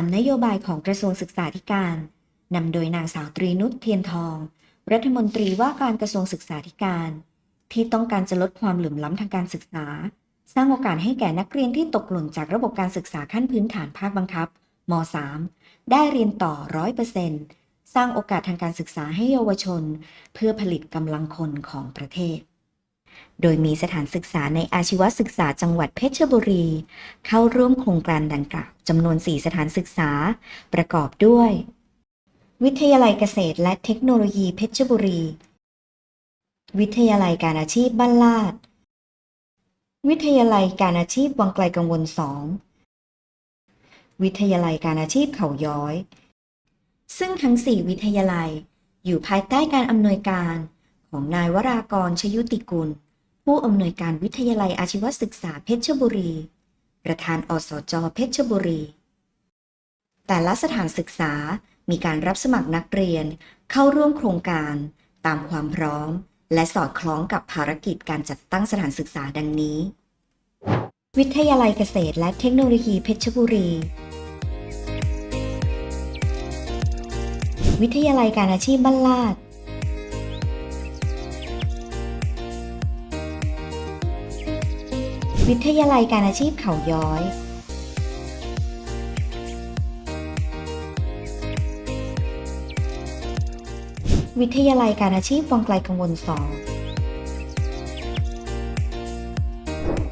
ามนโยบายของกระทรวงศึกษาธิการนำโดยนางสาวตรีนุชเทียนทอง รัฐมนตรีว่าการกระทรวงศึกษาธิการ ที่ต้องการจะลดความเหลื่อมล้ำทางการศึกษา สร้างโอกาสให้แก่นักเรียนที่ตกหล่นจากระบบการศึกษาขั้นพื้นฐานภาคบังคับม .3 ได้เรียนต่อ100%สร้างโอกาสทางการศึกษาให้เยาวชน เพื่อผลิตกำลังคนของประเทศ โดยมีสถานศึกษาในอาชีวศึกษาจังหวัดเพชรบุรี เข้าร่วมโครงการดังกล่าวจำนวน 4 สถานศึกษา ประกอบด้วย วิทยาลัยเกษตรและเทคโนโลยีเพชรบุรี วิทยาลัยการอาชีพบ้านลาด วิทยาลัยการอาชีพวังไกลกังวลสองวิทยาลัยการอาชีพเขาย้อย ซึ่งทั้ง 4 วิทยาลัยอยู่ภายใต้การอำนวยการ ของนายวรากรชยุติกุล ผู้อำนวยการวิทยาลัยอาชีวศึกษาเพชรบุรี ประธานอสจเพชรบุรี แต่ละสถานศึกษามีการรับสมัครนักเรียนเข้าร่วมโครงการ ตามความพร้อม และสอดคล้องกับภารกิจการจัดตั้งสถานศึกษาดังนี้ วิทยาลัยเกษตรและเทคโนโลยีเพชรบุรี วิทยาลัยการอาชีพบ้านลาด วิทยาลัยการอาชีพเขาย้อย วิทยาลัยการอาชีพวังไกลกังวลสอง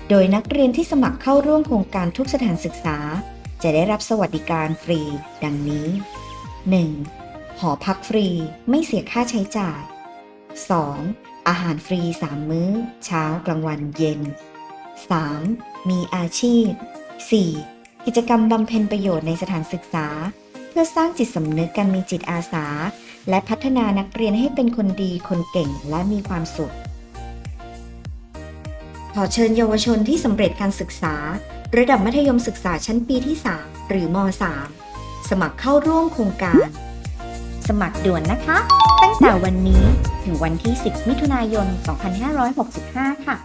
โดยนักเรียนที่สมัครเข้าร่วมโครงการทุกสถานศึกษา จะได้รับสวัสดิการฟรี ดังนี้ 1. หอพักฟรีไม่เสียค่าใช้จ่าย 2. อาหารฟรี 3 มื้อ เช้ากลางวันเย็น 3. มีอาชีพ 4. กิจกรรมบำเพ็ญประโยชน์ในสถานศึกษา เพื่อสร้างจิตสำนึกการมีจิตอาสา และพัฒนานักเรียนให้เป็นคนดีคนเก่งและมีความสุข ขอเชิญเยาวชนที่สำเร็จการศึกษา ระดับมัธยมศึกษาชั้นปีที่ 3 หรือม .3 สมัครเข้าร่วมโครงการ สมัครด่วนนะคะ ตั้งแต่วันนี้ถึงวันที่ 10 มิถุนายน 2565 ค่ะ